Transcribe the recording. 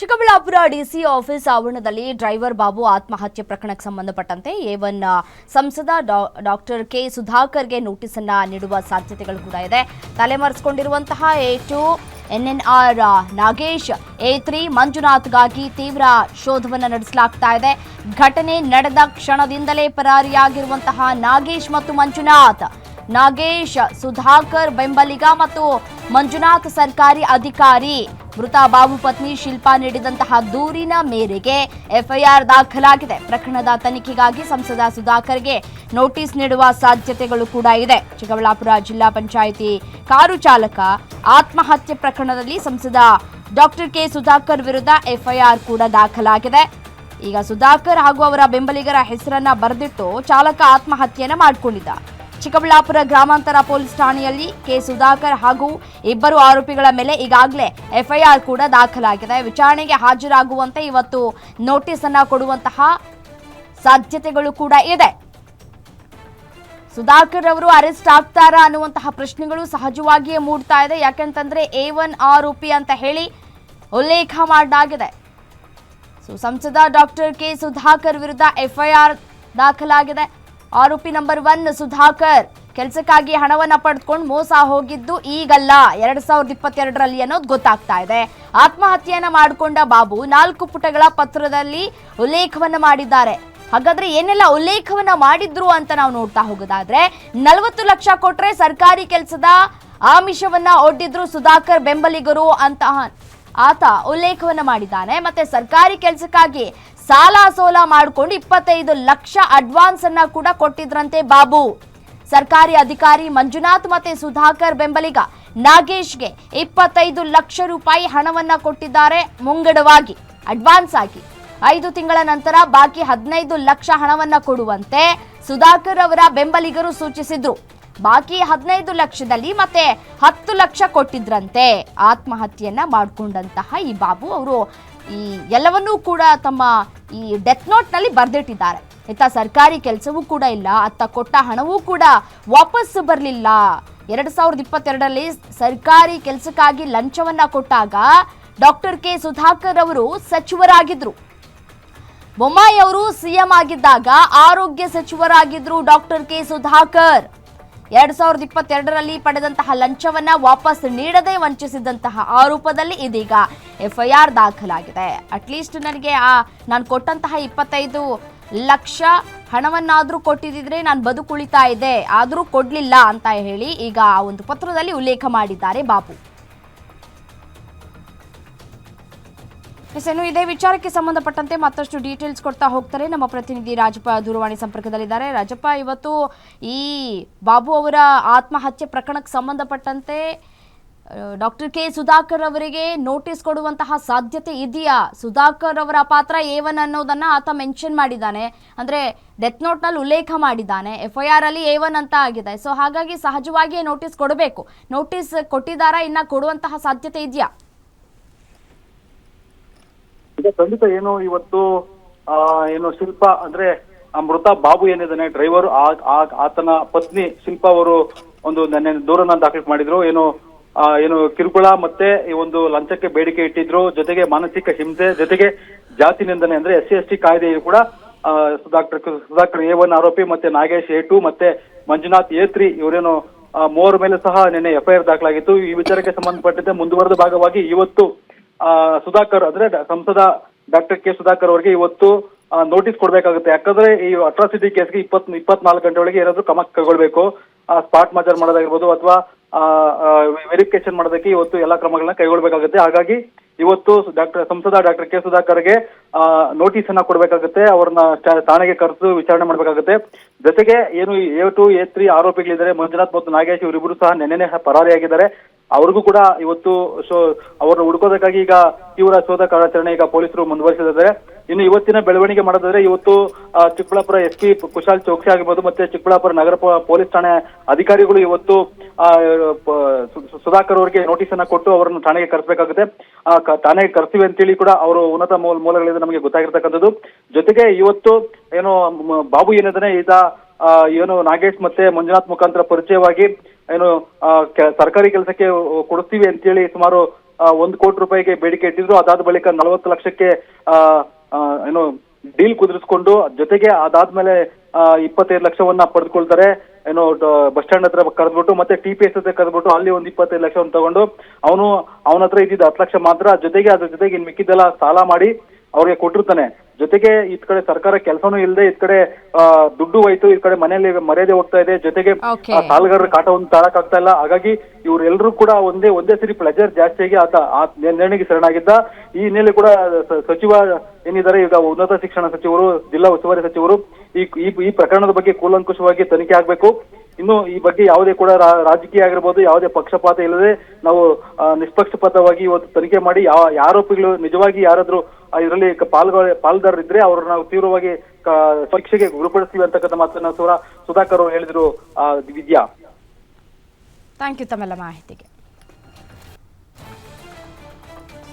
Chikkaballapur DC office ಆವರಣದಲ್ಲಿ driver Babu ಆತ್ಮಹತ್ಯೆ ಪ್ರಕರಣಕ್ಕೆ ಸಂಬಂಧಪಟ್ಟಂತೆ ಏವನ್ ಸಂಸದ ಡಾಕ್ಟರ್ ಕೆ ಸುಧಾಕರ್ಗೆ ನೋಟಿಸ್ ಅನ್ನ ನೀಡುವ ಸಾಧ್ಯತೆಗಳು ಕೂಡ ಇದೆ. ತಲೆಮರೆಸಿಕೊಂಡಿರುವಂತಹ A two NNR Nagesh A three ಮಂಜುನಾಥ್ಗಾಗಿ ತೀವ್ರ ಶೋಧವನ್ನು ನಡೆಸಲಾಗ್ತಾ ಇದೆ. ಘಟನೆ ನಡೆದ ಕ್ಷಣದಿಂದಲೇ ಪರಾರಿಯಾಗಿರುವಂತಹ ನಾಗೇಶ್ ಮತ್ತು ಮಂಜುನಾಥ್. ನಾಗೇಶ್, ಸುಧಾಕರ್ ಬೆಂಬಲಿಗ ಮತ್ತು ಮಂಜುನಾಥ್ ಸರ್ಕಾರಿ ಅಧಿಕಾರಿ. ಮೃತ ಬಾಬು ಪತ್ನಿ ಶಿಲ್ಪಾ ನೀಡಿದಂತಹ ದೂರಿನ ಮೇರೆಗೆ ಎಫ್ಐಆರ್ ದಾಖಲಾಗಿದೆ. ಪ್ರಕರಣದ ತನಿಖೆಗಾಗಿ ಸಂಸದ ಸುಧಾಕರ್ಗೆ ನೋಟಿಸ್ ನೀಡುವ ಸಾಧ್ಯತೆಗಳು ಕೂಡ ಇದೆ. ಚಿಕ್ಕಬಳ್ಳಾಪುರ ಜಿಲ್ಲಾ ಪಂಚಾಯಿತಿ ಕಾರು ಚಾಲಕ ಆತ್ಮಹತ್ಯೆ ಪ್ರಕರಣದಲ್ಲಿ ಸಂಸದ ಡಾಕ್ಟರ್ ಕೆ ಸುಧಾಕರ್ ವಿರುದ್ಧ ಎಫ್ಐಆರ್ ಕೂಡ ದಾಖಲಾಗಿದೆ. ಈಗ ಸುಧಾಕರ್ ಹಾಗೂ ಅವರ ಬೆಂಬಲಿಗರ ಹೆಸರನ್ನ ಬರೆದಿಟ್ಟು ಚಾಲಕ ಆತ್ಮಹತ್ಯೆಯನ್ನ ಮಾಡಿಕೊಂಡಿದ್ದ. ಚಿಕ್ಕಬಳ್ಳಾಪುರ ಗ್ರಾಮಾಂತರ ಪೊಲೀಸ್ ಠಾಣೆಯಲ್ಲಿ ಕೆ ಸುಧಾಕರ್ ಹಾಗೂ ಇಬ್ಬರು ಆರೋಪಿಗಳ ಮೇಲೆ ಈಗಾಗಲೇ ಎಫ್ಐಆರ್ ಕೂಡ ದಾಖಲಾಗಿದೆ. ವಿಚಾರಣೆಗೆ ಹಾಜರಾಗುವಂತೆ ಇವತ್ತು ನೋಟಿಸ್ ಅನ್ನ ಕೊಡುವಂತಹ ಸಾಧ್ಯತೆಗಳು ಕೂಡ ಇದೆ. ಸುಧಾಕರ್ ಅವರು ಅರೆಸ್ಟ್ ಆಗ್ತಾರಾ ಅನ್ನುವಂತಹ ಪ್ರಶ್ನೆಗಳು ಸಹಜವಾಗಿಯೇ ಮೂಡ್ತಾ ಇದೆ. ಯಾಕೆಂತಂದ್ರೆ ಎ ಒನ್ ಆರೋಪಿ ಅಂತ ಹೇಳಿ ಉಲ್ಲೇಖ ಮಾಡಲಾಗಿದೆ. ಸಂಸದ ಡಾಕ್ಟರ್ ಕೆ ಸುಧಾಕರ್ ವಿರುದ್ಧ ಎಫ್ಐಆರ್ ದಾಖಲಾಗಿದೆ. ಆರೋಪಿ ನಂಬರ್ ಒನ್ ಸುಧಾಕರ್. ಕೆಲಸಕ್ಕಾಗಿ ಹಣವನ್ನ ಪಡೆದುಕೊಂಡು ಮೋಸ ಹೋಗಿದ್ದು ಈಗಲ್ಲ. ಎರಡ್ ಸಾವಿರದ ಇಪ್ಪತ್ತೆರಡರಲ್ಲಿ ಅನ್ನೋದು ಗೊತ್ತಾಗ್ತಾ ಇದೆ. ಆತ್ಮಹತ್ಯೆಯನ್ನ ಮಾಡಿಕೊಂಡ ಬಾಬು ನಾಲ್ಕು ಪುಟಗಳ ಪತ್ರದಲ್ಲಿ ಉಲ್ಲೇಖವನ್ನ ಮಾಡಿದ್ದಾರೆ. ಹಾಗಾದ್ರೆ ಏನೆಲ್ಲ ಉಲ್ಲೇಖವನ್ನ ಮಾಡಿದ್ರು ಅಂತ ನಾವು ನೋಡ್ತಾ ಹೋಗೋದಾದ್ರೆ, ನಲವತ್ತು ಲಕ್ಷ ಕೊಟ್ರೆ ಸರ್ಕಾರಿ ಕೆಲಸದ ಆಮಿಷವನ್ನ ಒಡ್ಡಿದ್ರು ಸುಧಾಕರ್ ಬೆಂಬಲಿಗರು ಅಂತ ಆತ ಉಲ್ಲೇಖವನ್ನ ಮಾಡಿದ್ದಾನೆ. ಮತ್ತೆ ಸರ್ಕಾರಿ ಕೆಲಸಕ್ಕಾಗಿ ಸಾಲ ಸೋಲ ಮಾಡಿಕೊಂಡು ಇಪ್ಪತ್ತೈದು ಲಕ್ಷ ಅಡ್ವಾನ್ಸ್ ಅನ್ನ ಕೂಡ ಕೊಟ್ಟಿದ್ರಂತೆ ಬಾಬು. ಸರ್ಕಾರಿ ಅಧಿಕಾರಿ ಮಂಜುನಾಥ್ ಮತ್ತೆ ಸುಧಾಕರ್ ಬೆಂಬಲಿಗ ನಾಗೇಶ್ಗೆ ಇಪ್ಪತ್ತೈದು ಲಕ್ಷ ರೂಪಾಯಿ ಹಣವನ್ನ ಕೊಟ್ಟಿದ್ದಾರೆ ಮುಂಗಡವಾಗಿ. ಅಡ್ವಾನ್ಸ್ ಆಗಿ ಐದು ತಿಂಗಳ ನಂತರ ಬಾಕಿ ಹದಿನೈದು ಲಕ್ಷ ಹಣವನ್ನ ಕೊಡುವಂತೆ ಸುಧಾಕರ್ ಅವರ ಬೆಂಬಲಿಗರು ಸೂಚಿಸಿದ್ರು. ಬಾಕಿ ಹದಿನೈದು ಲಕ್ಷದಲ್ಲಿ ಮತ್ತೆ ಹತ್ತು ಲಕ್ಷ ಕೊಟ್ಟಿದ್ರಂತೆ. ಆತ್ಮಹತ್ಯೆಯನ್ನ ಮಾಡಿಕೊಂಡಂತಹ ಈ ಬಾಬು ಅವರು ಈ ಎಲ್ಲವನ್ನೂ ಕೂಡ ತಮ್ಮ ಈ ಡೆತ್ ನೋಟ್ನಲ್ಲಿ ಬರೆದಿಟ್ಟಿದ್ದಾರೆ. ಇಂಥ ಸರ್ಕಾರಿ ಕೆಲಸವೂ ಕೂಡ ಇಲ್ಲ, ಅತ್ತ ಕೊಟ್ಟ ಹಣವೂ ಕೂಡ ವಾಪಸ್ ಬರಲಿಲ್ಲ. ಎರಡು ಸಾವಿರದ ಇಪ್ಪತ್ತೆರಡರಲ್ಲಿ ಸರ್ಕಾರಿ ಕೆಲಸಕ್ಕಾಗಿ ಲಂಚವನ್ನ ಕೊಟ್ಟಾಗ ಡಾಕ್ಟರ್ ಕೆ ಸುಧಾಕರ್ ಅವರು ಸಚಿವರಾಗಿದ್ರು. ಬೊಮ್ಮಾಯಿ ಅವರು ಸಿಎಂ ಆಗಿದ್ದಾಗ ಆರೋಗ್ಯ ಸಚಿವರಾಗಿದ್ರು ಡಾಕ್ಟರ್ ಕೆ ಸುಧಾಕರ್. ಎರಡ್ ಸಾವಿರದ ಇಪ್ಪತ್ತೆರಡರಲ್ಲಿ ಪಡೆದಂತಹ ಲಂಚವನ್ನ ವಾಪಸ್ ನೀಡದೆ ವಂಚಿಸಿದಂತಹ ಆರೋಪದಲ್ಲಿ ಇದೀಗ ಎಫ್ಐಆರ್ ದಾಖಲಾಗಿದೆ. ಅಟ್ಲೀಸ್ಟ್ ನನಗೆ ಆ ನಾನು ಕೊಟ್ಟಂತಹ ಇಪ್ಪತ್ತೈದು ಲಕ್ಷ ಹಣವನ್ನಾದರೂ ಕೊಟ್ಟಿದ್ರೆ ನಾನು ಬದುಕುಳಿತಾ ಇದೆ ಆದರೂ ಕೊಡಲಿಲ್ಲ ಅಂತ ಹೇಳಿ ಈಗ ಆ ಒಂದು ಪತ್ರದಲ್ಲಿ ಉಲ್ಲೇಖ ಮಾಡಿದ್ದಾರೆ ಬಾಬು ಇನ್ನು ಇದೇ ವಿಚಾರಕ್ಕೆ ಸಂಬಂಧಪಟ್ಟಂತೆ ಮತ್ತಷ್ಟು ಡೀಟೇಲ್ಸ್ ಕೊಡ್ತಾ ಹೋಗ್ತಾರೆ. ನಮ್ಮ ಪ್ರತಿನಿಧಿ ರಾಜಪ್ಪ ದೂರವಾಣಿ ಸಂಪರ್ಕದಲ್ಲಿದ್ದಾರೆ. ರಾಜಪ್ಪ, ಇವತ್ತು ಈ ಬಾಬು ಅವರ ಆತ್ಮಹತ್ಯೆ ಪ್ರಕರಣಕ್ಕೆ ಸಂಬಂಧಪಟ್ಟಂತೆ ಡಾಕ್ಟರ್ ಕೆ ಸುಧಾಕರ್ ಅವರಿಗೆ ನೋಟಿಸ್ ಕೊಡುವಂತಹ ಸಾಧ್ಯತೆ ಇದೆಯಾ? ಸುಧಾಕರ್ ಅವರ ಪಾತ್ರ ಏವನ್ ಅನ್ನೋದನ್ನ ಆತ ಮೆನ್ಷನ್ ಮಾಡಿದ್ದಾನೆ. ಅಂದ್ರೆ ಡೆತ್ ನೋಟ್ನಲ್ಲಿ ಉಲ್ಲೇಖ ಮಾಡಿದ್ದಾನೆ. ಎಫ್ ಐ ಆರ್ ಅಲ್ಲಿ ಏವನ್ ಅಂತ ಆಗಿದೆ. ಸೊ ಹಾಗಾಗಿ ಸಹಜವಾಗಿಯೇ ನೋಟಿಸ್ ಕೊಡಬೇಕು. ನೋಟಿಸ್ ಕೊಟ್ಟಿದಾರ ಇನ್ನ ಕೊಡುವಂತಹ ಸಾಧ್ಯತೆ ಇದೆಯಾ? ಖಂಡಿತ ಏನು ಇವತ್ತು ಏನು ಶಿಲ್ಪ, ಅಂದ್ರೆ ಮೃತ ಬಾಬು ಏನಿದ್ದಾನೆ ಡ್ರೈವರ್ ಆತನ ಪತ್ನಿ ಶಿಲ್ಪ ಅವರು ಒಂದು ದೂರನ್ನ ದಾಖಲೆ ಮಾಡಿದ್ರು. ಏನು ಏನು ಕಿರುಕುಳ ಮತ್ತೆ ಈ ಒಂದು ಲಂಚಕ್ಕೆ ಬೇಡಿಕೆ ಇಟ್ಟಿದ್ರು. ಜೊತೆಗೆ ಮಾನಸಿಕ ಹಿಂಸೆ ಜೊತೆಗೆ ಜಾತಿ ನಿಂದನೆ ಅಂದ್ರೆ ಎಸ್ ಸಿ ಎಸ್ ಟಿ ಕಾಯ್ದೆಯು ಕೂಡ ಡಾಕ್ಟರ್ ಸುಧಾಕರ್ ಎ ಒನ್ ಆರೋಪಿ ಮತ್ತೆ ನಾಗೇಶ್ ಎ ಟು ಮತ್ತೆ ಮಂಜುನಾಥ್ ಎ ತ್ರೀ ಇವರೇನು ಮೂವರ ಮೇಲೆ ಸಹ ನಿನ್ನೆ ಎಫ್ಐಆರ್ ದಾಖಲಾಗಿತ್ತು. ಈ ವಿಚಾರಕ್ಕೆ ಸಂಬಂಧಪಟ್ಟಂತೆ ಮುಂದುವರೆದ ಭಾಗವಾಗಿ ಇವತ್ತು ಆ, ಸುಧಾಕರ್ ಅಂದ್ರೆ ಸಂಸದ ಡಾಕ್ಟರ್ ಕೆ ಸುಧಾಕರ್ ಅವರಿಗೆ ಇವತ್ತು ನೋಟಿಸ್ ಕೊಡ್ಬೇಕಾಗುತ್ತೆ. ಯಾಕಂದ್ರೆ ಈ ಅಟ್ರಾಸಿಟಿ ಕೇಸ್ಗೆ ಇಪ್ಪತ್ ಇಪ್ಪತ್ನಾಲ್ಕು ಗಂಟೆ ಒಳಗೆ ಏನಾದ್ರು ಕ್ರಮ ಕೈಗೊಳ್ಬೇಕು. ಸ್ಪಾಟ್ ಮಾಜರ್ ಮಾಡೋದಾಗಿರ್ಬೋದು ಅಥವಾ ವೆರಿಫಿಕೇಶನ್ ಮಾಡೋದಕ್ಕೆ ಇವತ್ತು ಎಲ್ಲಾ ಕ್ರಮಗಳನ್ನ ಕೈಗೊಳ್ಳಬೇಕಾಗುತ್ತೆ. ಹಾಗಾಗಿ ಇವತ್ತು ಡಾಕ್ಟರ್, ಸಂಸದ ಡಾಕ್ಟರ್ ಕೆ ಸುಧಾಕರ್ಗೆ ನೋಟಿಸ್ ಅನ್ನ ಕೊಡ್ಬೇಕಾಗುತ್ತೆ. ಅವ್ರನ್ನ ಠಾಣೆಗೆ ಕರೆದು ವಿಚಾರಣೆ ಮಾಡಬೇಕಾಗುತ್ತೆ. ಜೊತೆಗೆ ಏನು ಎ ಟು, ಎ ತ್ರೀ ಆರೋಪಿಗಳಿದ್ದಾರೆ, ಮಂಜುನಾಥ್ ಮತ್ತು ನಾಗೇಶ್ ಇವರಿಬ್ಬರು ಸಹ ನೆನ್ನೆನೆ ಪರಾರಿಯಾಗಿದ್ದಾರೆ. ಅವ್ರಿಗೂ ಕೂಡ ಇವತ್ತು ಅವ್ರನ್ನ ಹುಡುಕೋದಕ್ಕಾಗಿ ಈಗ ತೀವ್ರ ಶೋಧ ಕಾರ್ಯಾಚರಣೆ ಈಗ ಪೊಲೀಸರು ಮುಂದುವರಿಸಿದ್ದಾರೆ. ಇನ್ನು ಇವತ್ತಿನ ಬೆಳವಣಿಗೆ ಮಾಡೋದಾದ್ರೆ ಇವತ್ತು ಚಿಕ್ಕಬಳ್ಳಾಪುರ ಎಸ್ ಪಿ ಕುಶಾಲ್ ಚೌಕ್ಸಿ ಆಗಿರ್ಬೋದು, ಮತ್ತೆ ಚಿಕ್ಕಬಳ್ಳಾಪುರ ನಗರ ಪೊಲೀಸ್ ಠಾಣೆ ಅಧಿಕಾರಿಗಳು ಇವತ್ತು ಸುಧಾಕರ್ ಅವರಿಗೆ ನೋಟಿಸ್ ಅನ್ನ ಕೊಟ್ಟು ಅವರನ್ನು ಠಾಣೆಗೆ ಕರೆಸಬೇಕಾಗುತ್ತೆ. ಠಾಣೆಗೆ ಕರೆಸ್ತೀವಿ ಅಂತೇಳಿ ಕೂಡ ಅವರು ಉನ್ನತ ಮೂಲ, ಮೂಲಗಳಿಂದ ನಮಗೆ ಗೊತ್ತಾಗಿರ್ತಕ್ಕಂಥದ್ದು. ಜೊತೆಗೆ ಇವತ್ತು ಏನು ಬಾಬು ಏನಿದ್ದಾನೆ, ಈತ ಏನು ನಾಗೇಶ್ ಮತ್ತೆ ಮಂಜುನಾಥ್ ಮುಖಾಂತರ ಪರಿಚಯವಾಗಿ ಏನು ಸರ್ಕಾರಿ ಕೆಲಸಕ್ಕೆ ಕೊಡಿಸ್ತೀವಿ ಅಂತೇಳಿ ಸುಮಾರು ಒಂದು ಕೋಟಿ ರೂಪಾಯಿಗೆ ಬೇಡಿಕೆ ಇಟ್ಟಿದ್ರು. ಅದಾದ ಬಳಿಕ ನಲವತ್ತು ಲಕ್ಷಕ್ಕೆ ಏನು ಡೀಲ್ ಕುದುರಿಸ್ಕೊಂಡು ಜೊತೆಗೆ ಅದಾದ್ಮೇಲೆ ಇಪ್ಪತ್ತೈದು ಲಕ್ಷವನ್ನ ಪಡೆದುಕೊಳ್ತಾರೆ. ಏನು ಬಸ್ ಸ್ಟ್ಯಾಂಡ್ ಹತ್ರ ಕರೆದ್ಬಿಟ್ಟು ಮತ್ತೆ ಟಿ ಪಿ ಎಸ್ ಹತ್ರ ಕರೆದ್ಬಿಟ್ಟು ಅಲ್ಲಿ ಒಂದು ಇಪ್ಪತ್ತೈದು ಲಕ್ಷವನ್ನು ತಗೊಂಡು ಅವನು ಅವನ ಹತ್ರ ಇದ್ದಿದ್ದು ಹತ್ತು ಲಕ್ಷ ಮಾತ್ರ ಜೊತೆಗೆ ಅದ್ರ ಜೊತೆಗೆ ಇನ್ ಮಿಕ್ಕಿದ್ದೆಲ್ಲ ಸಾಲ ಮಾಡಿ ಅವ್ರಿಗೆ ಕೊಟ್ಟಿರ್ತಾನೆ. ಜೊತೆಗೆ ಇತ್ ಕಡೆ ಸರ್ಕಾರ ಕೆಲಸನೂ ಇಲ್ಲದೆ ಇತ್ ಕಡೆ ದುಡ್ಡು ಹೋಯ್ತು ಈ ಕಡೆ ಮನೆಯಲ್ಲಿ ಮರ್ಯಾದೆ ಹೋಗ್ತಾ ಇದೆ ಜೊತೆಗೆ ಆ ಸಾಲಗಾರರ ಕಾಟ ತಾಳಕ್ ಆಗ್ತಾ ಇಲ್ಲ. ಹಾಗಾಗಿ ಇವರೆಲ್ಲರೂ ಕೂಡ ಒಂದೇ ಒಂದೇ ಸರಿ ಪ್ಲೆಜರ್ ಜಾಸ್ತಿಯಾಗಿ ಆತ ಆ ನಿರ್ಣಯಕ್ಕೆ ಶರಣಾಗಿದ್ದ. ಈ ಹಿನ್ನೆಲೆ ಕೂಡ ಸಚಿವ ಏನಿದ್ದಾರೆ ಈಗ ಉನ್ನತ ಶಿಕ್ಷಣ ಸಚಿವರು ಜಿಲ್ಲಾ ಉಸ್ತುವಾರಿ ಸಚಿವರು ಈ ಈ- ಈ ಪ್ರಕರಣದ ಬಗ್ಗೆ ಕೂಲಂಕುಷವಾಗಿ ತನಿಖೆ ಆಗ್ಬೇಕು. ಇನ್ನು ಈ ಬಗ್ಗೆ ಯಾವುದೇ ಕೂಡ ರಾಜಕೀಯ ಆಗಿರ್ಬೋದು ಯಾವುದೇ ಪಕ್ಷಪಾತ ಇಲ್ಲದೆ ನಾವು ನಿಷ್ಪಕ್ಷಪಾತವಾಗಿ ಇವತ್ತು ತನಿಖೆ ಮಾಡಿ ಯಾವ ಆರೋಪಿಗಳು ನಿಜವಾಗಿ ಯಾರಾದ್ರೂ ಇದರಲ್ಲಿ ಪಾಲ್ಗೊಳ್ಳ ಪಾಲ್ದಾರರಿದ್ರೆ ಅವ್ರನ್ನ ನಾವು ತೀವ್ರವಾಗಿ ಶಿಕ್ಷೆಗೆ ಗುರುಪಡಿಸ್ತೀವಿ ಅಂತಕ್ಕಂಥ ಮಾತನ್ನ ಸುರ ಸುಧಾಕರ್ ಅವರು ಹೇಳಿದ್ರು ವಿದ್ಯಾ ಥ್ಯಾಂಕ್ ಯು ತಮ್ಮೆಲ್ಲ ಮಾಹಿತಿಗೆ.